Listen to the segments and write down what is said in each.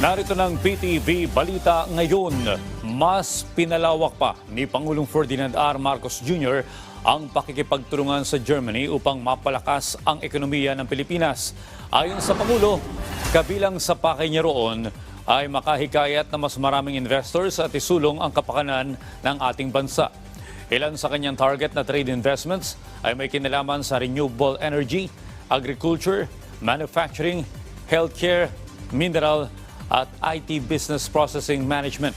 Narito ng PTV Balita ngayon. Mas pinalawak pa ni Pangulong Ferdinand R. Marcos Jr. ang pakikipagtulungan sa Germany upang mapalakas ang ekonomiya ng Pilipinas. Ayon sa Pangulo, kabilang sa pakay niya roon ay makahikayat na mas maraming investors at isulong ang kapakanan ng ating bansa. Ilan sa kanyang target na trade investments ay may kinalaman sa renewable energy, agriculture, manufacturing, healthcare, mineral at IT business processing management.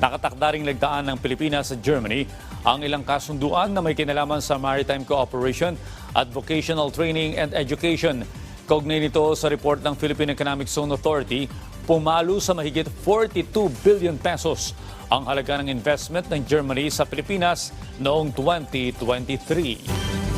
Nakatakda ring lagdaan ng Pilipinas sa Germany ang ilang kasunduan na may kinalaman sa maritime cooperation at vocational training and education. Kaugnay nito sa report ng Philippine Economic Zone Authority, pumalo sa mahigit 42 billion pesos ang halaga ng investment ng Germany sa Pilipinas noong 2023.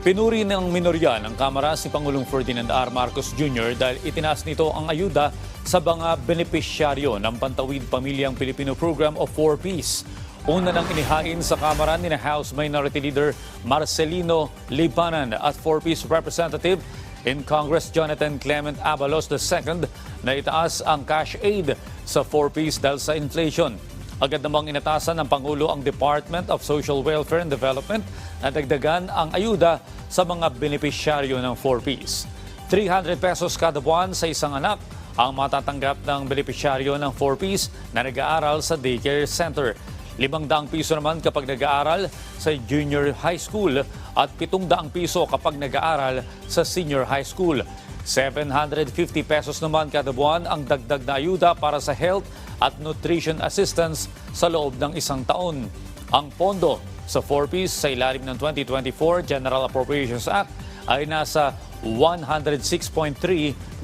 Pinuri ng minorya ng Kamara si Pangulong Ferdinand R. Marcos Jr. dahil itinaas nito ang ayuda sa mga benepisyaryo ng Pantawid Pamilyang Pilipino Program o 4Ps. Una nang inihain sa Kamara ni House Minority Leader Marcelino Lipanan at 4Ps Representative in Congress Jonathan Clement Abalos II na itaas ang cash aid sa 4Ps dahil sa inflation. Agad namang inatasan ng Pangulo ang Department of Social Welfare and Development na dagdagan ang ayuda sa mga benepisyaryo ng 4Ps. 300 pesos kada buwan sa isang anak ang matatanggap ng benepisyaryo ng 4Ps na nag-aaral sa daycare center. 500 piso naman kapag nag-aaral sa junior high school at 700 piso kapag nag-aaral sa senior high school. 750 pesos naman kada buwan ang dagdag na ayuda para sa health at nutrition assistance sa loob ng isang taon. Ang pondo sa 4Ps sa ilalim ng 2024 General Appropriations Act ay nasa 106.3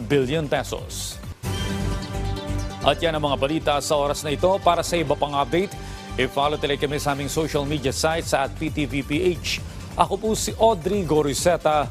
billion pesos. At yan ang mga balita sa oras na ito. Para sa iba pang update, i-follow tuloy kami sa aming social media sites at PTVPH. Ako po si Audrey Goriseta